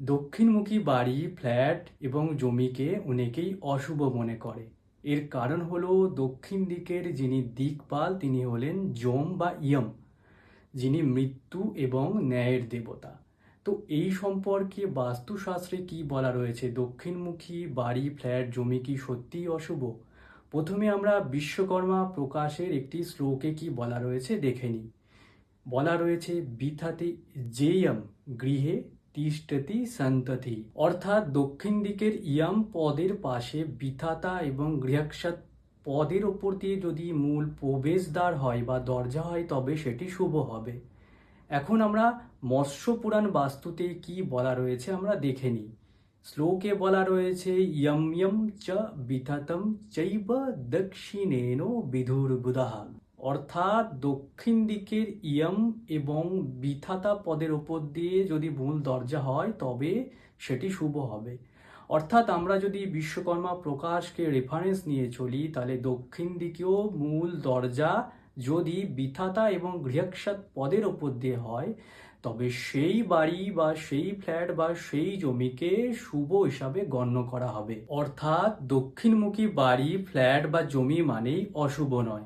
দক্ষিণমুখী বাড়ি, ফ্ল্যাট এবং জমিকে অনেকেই অশুভ মনে করে। এর কারণ হলো দক্ষিণ দিকের যিনি দিকপাল, তিনি হলেন যম বা ইয়ম, যিনি মৃত্যু এবং ন্যায়ের দেবতা। তো এই সম্পর্কে বাস্তুশাস্ত্রে কি বলা রয়েছে? দক্ষিণমুখী বাড়ি, ফ্ল্যাট, জমি কি সত্যিই অশুভ? প্রথমে আমরা বিশ্বকর্মা প্রকাশের একটি শ্লোকে কি বলা রয়েছে দেখে নিই। বলা রয়েছে বিথাতে জেয়ম গৃহে তিষ্ঠতি সন্ততি। অর্থাৎ দক্ষিণ দিকের ইয়াম পদের পাশে বিথাতা এবং গৃহক্ষত পদের ওপর দিয়ে যদি মূল প্রবেশদ্বার হয় বা দরজা হয়, তবে সেটি শুভ হবে। এখন আমরা মৎস্য পুরাণ বাস্তুতে কি বলা রয়েছে আমরা দেখে নিই। শ্লোকে বলা রয়েছে, ইয়ম ইয়ম চ বিথাতম চৈব দক্ষিণেন বিধুর বুধাহা অর্থাৎ দক্ষিণ দিকের ইয়ম এবং বিথাতা পদের ওপর দিয়ে যদি মূল দরজা হয়, তবে সেটি শুভ হবে। অর্থাৎ আমরা যদি বিশ্বকর্মা প্রকাশকে রেফারেন্স নিয়ে চলি, তাহলে দক্ষিণ দিকেও মূল দরজা যদি বিথাতা এবং গৃহক্ষত পদের ওপর দিয়ে হয়, তবে সেই বাড়ি বা সেই ফ্ল্যাট বা সেই জমিকে শুভ হিসাবে গণ্য করা হবে। অর্থাৎ দক্ষিণমুখী বাড়ি, ফ্ল্যাট বা জমি মানেই অশুভ নয়।